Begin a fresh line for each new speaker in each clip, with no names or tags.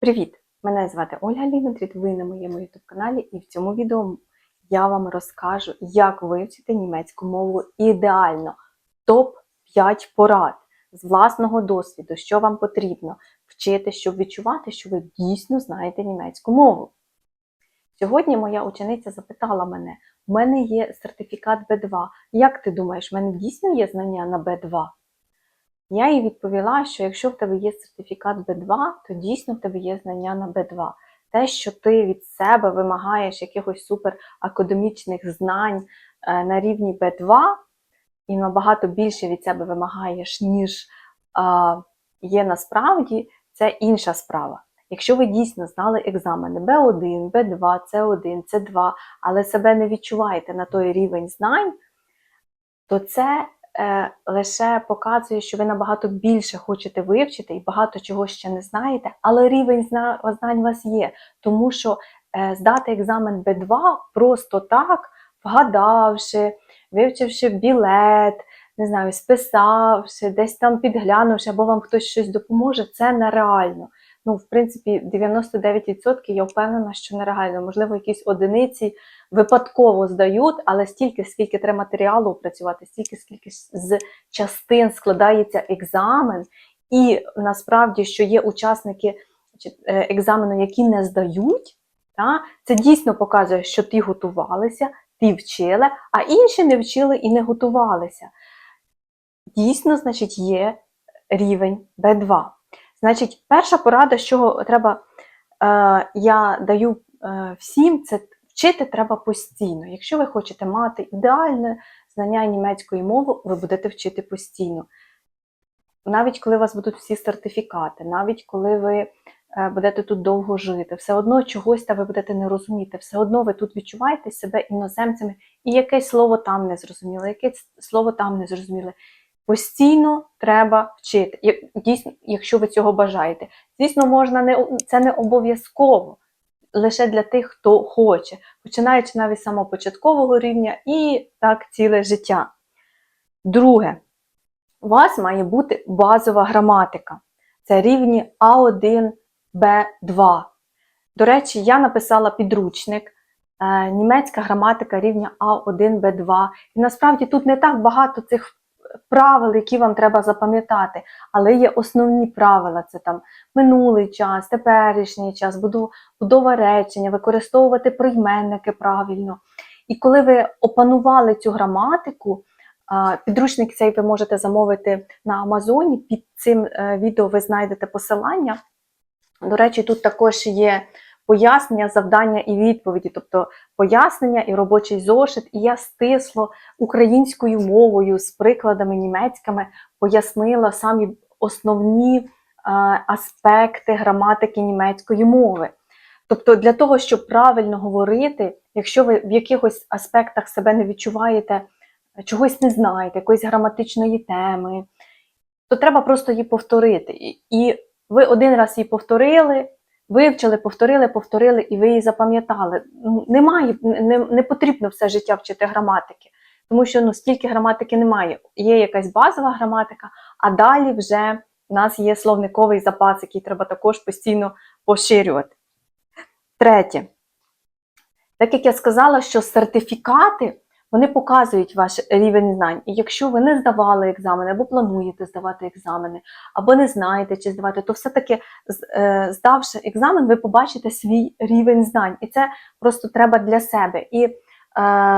Привіт! Мене звати Ольга Лівентріт, ви на моєму YouTube каналі, і в цьому відео я вам розкажу, як вивчити німецьку мову ідеально. Топ-5 порад з власного досвіду, що вам потрібно вчити, щоб відчувати, що ви дійсно знаєте німецьку мову. Сьогодні моя учениця запитала мене: у мене є сертифікат B2. Як ти думаєш, в мене дійсно є знання на B2? Я їй відповіла, що якщо в тебе є сертифікат B2, то дійсно в тебе є знання на B2. Те, що ти від себе вимагаєш якихось суперакадемічних знань е, на рівні B2, і набагато більше від себе вимагаєш, ніж а, є насправді, це інша справа. Якщо ви дійсно знали екзамени B1, B2, C1, C2, але себе не відчуваєте на той рівень знань, то це е, лише показує, що ви набагато більше хочете вивчити і багато чого ще не знаєте, але рівень знань у вас є. Тому що е, здати екзамен B2 просто так, вгадавши, вивчивши білет, не знаю, списавши, десь там підглянувши, або вам хтось щось допоможе, це нереально. Ну, в принципі, 99% я впевнена, що нереально. Можливо, якісь одиниці випадково здають, але стільки, скільки треба матеріалу опрацювати, стільки, скільки з частин складається екзамен, і насправді, що є учасники е, екзамену, які не здають, та, це дійсно показує, що ті готувалися, ті вчили, а інші не вчили і не готувалися. Дійсно, значить, є рівень B2. Значить, перша порада, з чого треба, е, я даю е, всім, це вчити треба постійно. Якщо ви хочете мати ідеальне знання німецької мови, ви будете вчити постійно. Навіть коли у вас будуть всі сертифікати, навіть коли ви е, будете тут довго жити, все одно чогось та ви будете не розуміти, все одно ви тут відчуваєте себе іноземцями, і якесь слово там не зрозуміло, якесь слово там не зрозуміло. Постійно треба вчити. Дійсно, якщо ви цього бажаєте. Звісно, можна не це не обов'язково лише для тих, хто хоче, починаючи навіть з самого початкового рівня і так ціле життя. Друге, у вас має бути базова граматика. Це рівні А1, Б2. До речі, я написала підручник. е, Німецька граматика рівня А1, Б2. І насправді тут не так багато цих правил, які вам треба запам'ятати, але є основні правила: це там минулий час, теперішній час, будова речення, використовувати прийменники правильно. І коли ви опанували цю граматику, підручник цей ви можете замовити на Амазоні. Під цим е, відео ви знайдете посилання. До речі, тут також є пояснення, завдання і відповіді, тобто пояснення і робочий зошит. І я стисло українською мовою з прикладами німецькими пояснила самі основні е, аспекти граматики німецької мови. Тобто, для того, щоб правильно говорити, якщо ви в якихось аспектах себе не відчуваєте, чогось не знаєте, якоїсь граматичної теми, то треба просто її повторити. І- ви один раз її повторили, вивчили, повторили, повторили, і ви її запам'ятали. Ну, Немає, не, не потрібно все життя вчити граматики, тому що ну, стільки граматики немає. Є якась базова граматика, а далі вже в нас є словниковий запас, який треба також постійно поширювати. Третє. Так як я сказала, що сертифікати вони показують ваш рівень знань. І якщо ви не здавали екзамени, або плануєте здавати екзамени, або не знаєте, чи здавати, то все-таки е, здавши екзамен, ви побачите свій рівень знань. І це просто треба для себе. І е,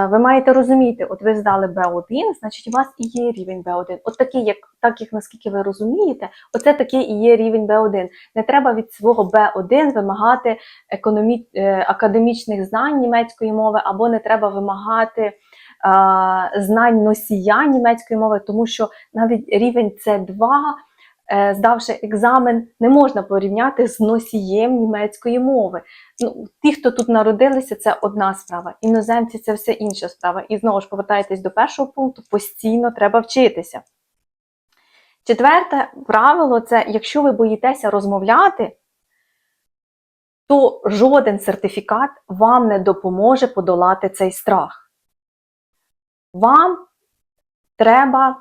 ви маєте розуміти, от ви здали Б1, значить у вас і є рівень Б1. От такий, як так як наскільки ви розумієте, оце такий і є рівень Б1. Не треба від свого Б1 вимагати економі... е, академічних знань німецької мови, або не треба вимагати знань носія німецької мови, тому що навіть рівень С2, е, здавши екзамен, не можна порівняти з носієм німецької мови. Ну, ті, хто тут народилися, це одна справа. Іноземці це все інша справа. І знову ж повертаєтесь до першого пункту, постійно треба вчитися. Четверте правило це якщо ви боїтеся розмовляти, то жоден сертифікат вам не допоможе подолати цей страх. Вам треба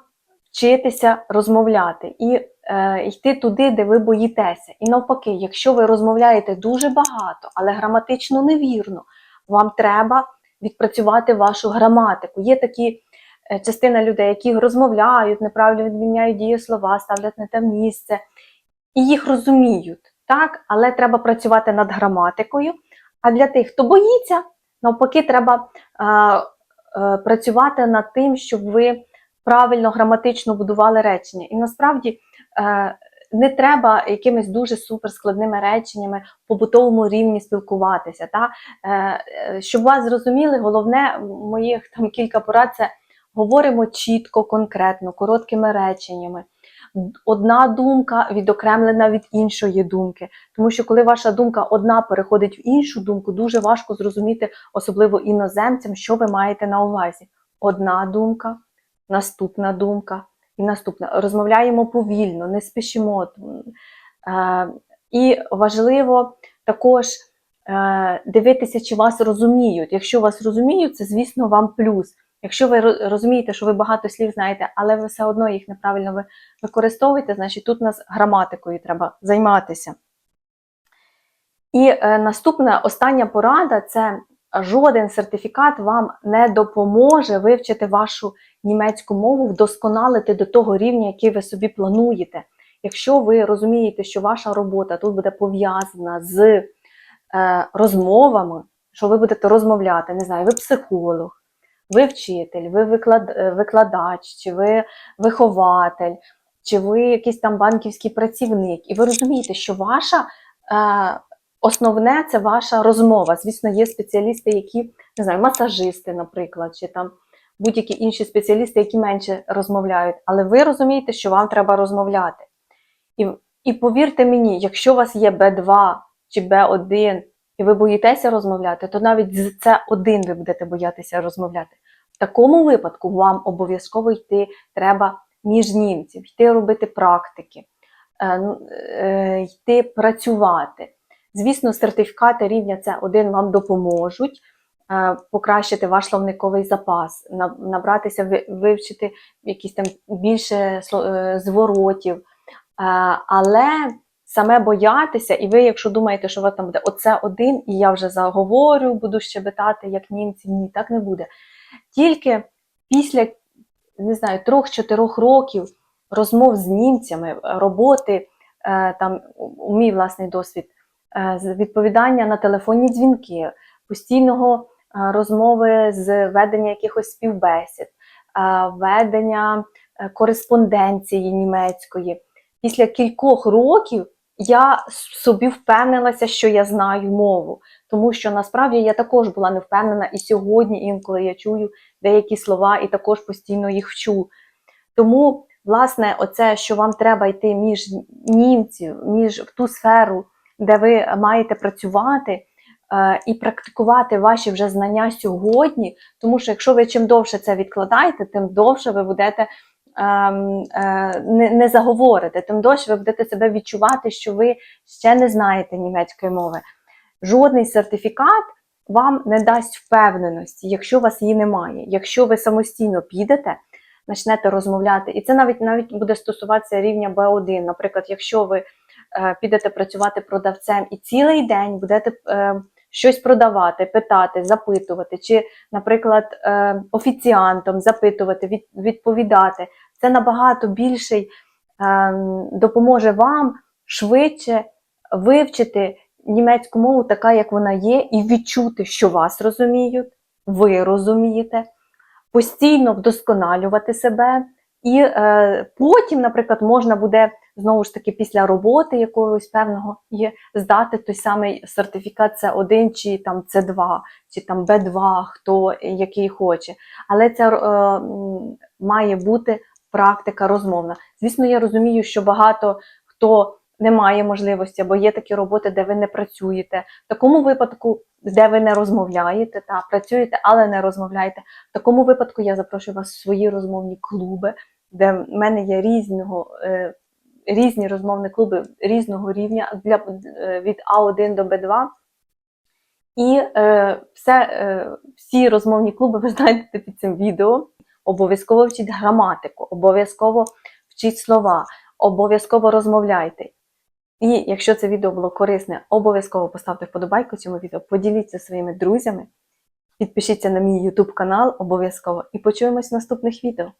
вчитися розмовляти. І е, йти туди, де ви боїтеся. І навпаки, якщо ви розмовляєте дуже багато, але граматично невірно, вам треба відпрацювати вашу граматику. Є такі е, частина людей, які розмовляють, неправильно відміняють дієслова, ставлять не те місце, і їх розуміють, так? але треба працювати над граматикою. А для тих, хто боїться, навпаки, треба е, працювати над тим, щоб ви правильно граматично будували речення. І насправді е, не треба якимись дуже суперскладними реченнями в побутовому рівні спілкуватися. Та? Е, е, щоб вас зрозуміли, головне, моїх там кілька порад це говоримо чітко, конкретно, короткими реченнями. Одна думка відокремлена від іншої думки. Тому що коли ваша думка одна переходить в іншу думку, дуже важко зрозуміти, особливо іноземцям, що ви маєте на увазі. Одна думка, наступна думка і наступна. Розмовляємо повільно, не спішимо. Е, І важливо також е, дивитися, чи вас розуміють. Якщо вас розуміють, це, звісно, вам плюс. Якщо ви розумієте, що ви багато слів знаєте, але ви все одно їх неправильно використовуєте, значить тут нас граматикою треба займатися. І е, наступна остання порада це жоден сертифікат вам не допоможе вивчити вашу німецьку мову, вдосконалити до того рівня, який ви собі плануєте. Якщо ви розумієте, що ваша робота тут буде пов'язана з е, розмовами, що ви будете розмовляти, не знаю, ви психолог, ви вчитель, ви е, викладач, чи ви вихователь, чи ви якийсь там банківський працівник, і ви розумієте, що ваша е, основне це ваша розмова. Звісно, є спеціалісти, які не знаю, масажисти, наприклад, чи там будь-які інші спеціалісти, які менше розмовляють, але ви розумієте, що вам треба розмовляти. І, і повірте мені, якщо у вас є Б2 чи Б1, і ви боїтеся розмовляти, то навіть з С1 ви будете боятися розмовляти. В такому випадку вам обов'язково йти треба між німців, йти робити практики, е, е, йти працювати. Звісно, сертифікати рівня С1 вам допоможуть е, покращити ваш словниковий запас, на- набратися, ви- вивчити якісь там більше зворотів. Але саме боятися, і ви, якщо думаєте, що вас там буде оце один, і я вже заговорю, буду щебетати, як німці, ні, так не буде. Тільки після не знаю, трьох-чотирьох років розмов з німцями, роботи, е, там у мій власний досвід, е, відповідання на телефонні дзвінки, постійного е, розмови з ведення якихось співбесід, ведення кореспонденції німецької. Після кількох років я собі впевнилася, що я знаю мову, тому що насправді я також була не впевнена, і сьогодні інколи я чую деякі слова і також постійно їх вчу. Тому, власне, оце, що вам треба йти між німців, між в ту сферу, де ви маєте працювати е, і практикувати ваші вже знання сьогодні, тому що якщо ви чим довше це відкладаєте, тим довше ви будете не, не заговорите, тим довше ви будете себе відчувати, що ви ще не знаєте німецької мови. Жодний сертифікат вам не дасть впевненості, якщо у вас її немає. Якщо ви самостійно підете, почнете розмовляти, і це навіть навіть буде стосуватися рівня B1. Наприклад, якщо ви е, підете працювати продавцем і цілий день будете е, щось продавати, питати, запитувати, чи, наприклад, е, офіціантом запитувати, від, відповідати, це набагато більший е, допоможе вам швидше вивчити німецьку мову така, як вона є, і відчути, що вас розуміють, ви розумієте, постійно вдосконалювати себе. І е, потім, наприклад, можна буде знову ж таки після роботи якогось певного є здати той самий сертифікат С1 чи там С2, чи там Б2, хто який хоче. Але це е, має бути практика розмовна. Звісно, я розумію, що багато хто не має можливості, або є такі роботи, де ви не працюєте. В такому випадку, де ви не розмовляєте, та працюєте, але не розмовляєте. В такому випадку я запрошую вас в свої розмовні клуби, де в мене є різного, е, різні розмовні клуби різного рівня для, е, від А1 до Б2. І е, все, е, всі розмовні клуби ви знайдете під цим відео. Обов'язково вчіть граматику, обов'язково вчіть слова, обов'язково розмовляйте. І якщо це відео було корисне, обов'язково поставте вподобайку цьому відео, поділіться своїми друзями, підпишіться на мій YouTube канал обов'язково і почуємось в наступних відео.